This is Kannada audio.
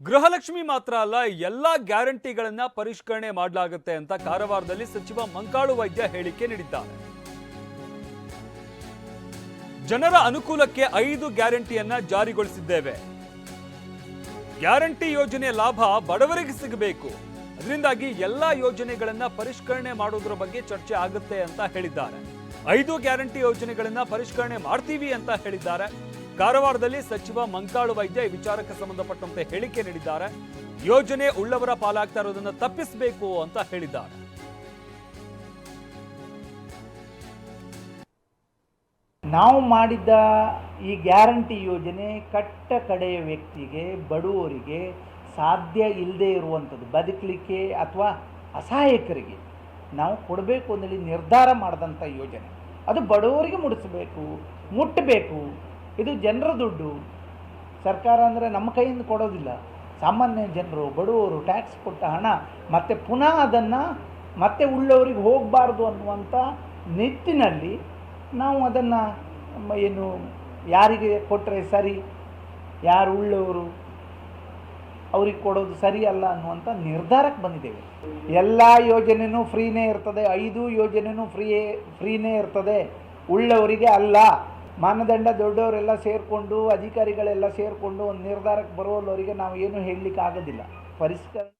ಗೃಹಲಕ್ಷ್ಮಿ ಮಾತ್ರ ಅಲ್ಲ, ಎಲ್ಲ ಗ್ಯಾರಂಟಿಗಳನ್ನ ಪರಿಷ್ಕರಣೆ ಮಾಡಲಾಗುತ್ತೆ ಅಂತ ಕಾರವಾರದಲ್ಲಿ ಸಚಿವ ಮಂಕಾಳು ವೈದ್ಯ ಹೇಳಿಕೆ ನೀಡಿದ್ದಾರೆ. ಜನರ ಅನುಕೂಲಕ್ಕೆ ಐದು ಗ್ಯಾರಂಟಿಯನ್ನ ಜಾರಿಗೊಳಿಸಿದ್ದೇವೆ. ಗ್ಯಾರಂಟಿ ಯೋಜನೆಯ ಲಾಭ ಬಡವರಿಗೆ ಸಿಗಬೇಕು. ಅದರಿಂದಾಗಿ ಎಲ್ಲ ಯೋಜನೆಗಳನ್ನ ಪರಿಷ್ಕರಣೆ ಮಾಡೋದ್ರ ಬಗ್ಗೆ ಚರ್ಚೆ ಆಗುತ್ತೆ ಅಂತ ಹೇಳಿದ್ದಾರೆ. ಐದು ಗ್ಯಾರಂಟಿ ಯೋಜನೆಗಳನ್ನ ಪರಿಷ್ಕರಣೆ ಮಾಡ್ತೀವಿ ಅಂತ ಹೇಳಿದ್ದಾರೆ. ಕಾರವಾರದಲ್ಲಿ ಸಚಿವ ಮಂಕಾಳು ವೈದ್ಯ ಈ ವಿಚಾರಕ್ಕೆ ಸಂಬಂಧಪಟ್ಟಂತೆ ಹೇಳಿಕೆ ನೀಡಿದ್ದಾರೆ. ಯೋಜನೆ ಉಳ್ಳವರ ಪಾಲಾಗ್ತಾ ಇರೋದನ್ನು ತಪ್ಪಿಸಬೇಕು ಅಂತ ಹೇಳಿದ್ದಾರೆ. ನಾವು ಮಾಡಿದ್ದ ಈ ಗ್ಯಾರಂಟಿ ಯೋಜನೆ ಕಟ್ಟ ಕಡೆಯ ವ್ಯಕ್ತಿಗೆ, ಬಡವರಿಗೆ ಸಾಧ್ಯ ಇಲ್ಲದೆ ಇರುವಂಥದ್ದು, ಬದುಕಲಿಕ್ಕೆ ಅಥವಾ ಅಸಹಾಯಕರಿಗೆ ನಾವು ಕೊಡಬೇಕು ಅಂತೇಳಿ ನಿರ್ಧಾರ ಮಾಡಿದಂಥ ಯೋಜನೆ. ಅದು ಬಡವರಿಗೆ ಮುಡಿಸಬೇಕು, ಮುಟ್ಟಬೇಕು. ಇದು ಜನರ ದುಡ್ಡು. ಸರ್ಕಾರ ಅಂದರೆ ನಮ್ಮ ಕೈಯಿಂದ ಕೊಡೋದಿಲ್ಲ. ಸಾಮಾನ್ಯ ಜನರು, ಬಡವರು ಟ್ಯಾಕ್ಸ್ ಕೊಟ್ಟ ಹಣ, ಮತ್ತೆ ಪುನಃ ಅದನ್ನು ಮತ್ತೆ ಉಳ್ಳವರಿಗೆ ಹೋಗಬಾರ್ದು ಅನ್ನುವಂಥ ನಿಟ್ಟಿನಲ್ಲಿ ನಾವು ಅದನ್ನು ಏನು, ಯಾರಿಗೆ ಕೊಟ್ಟರೆ ಸರಿ, ಯಾರು ಉಳ್ಳವರು, ಅವ್ರಿಗೆ ಕೊಡೋದು ಸರಿ ಅಲ್ಲ ಅನ್ನುವಂಥ ನಿರ್ಧಾರಕ್ಕೆ ಬಂದಿದ್ದೇವೆ. ಎಲ್ಲ ಯೋಜನೆಯೂ ಫ್ರೀನೇ ಇರ್ತದೆ, ಐದು ಯೋಜನೆಯೂ ಫ್ರೀಯೇ, ಫ್ರೀನೇ ಇರ್ತದೆ. ಉಳ್ಳವರಿಗೆ ಅಲ್ಲ. ಮಾನದಂಡ ದೊಡ್ಡವರೆಲ್ಲ ಸೇರಿಕೊಂಡು ಅಧಿಕಾರಿಗಳೆಲ್ಲ ಸೇರಿಕೊಂಡು ಒಂದು ನಿರ್ಧಾರಕ್ಕೆ ಬರುವಲ್ಲವರಿಗೆ ನಾವು ಏನು ಹೇಳಲಿಕ್ಕೆ ಆಗೋದಿಲ್ಲ ಪರಿಷ್ಕರಣೆ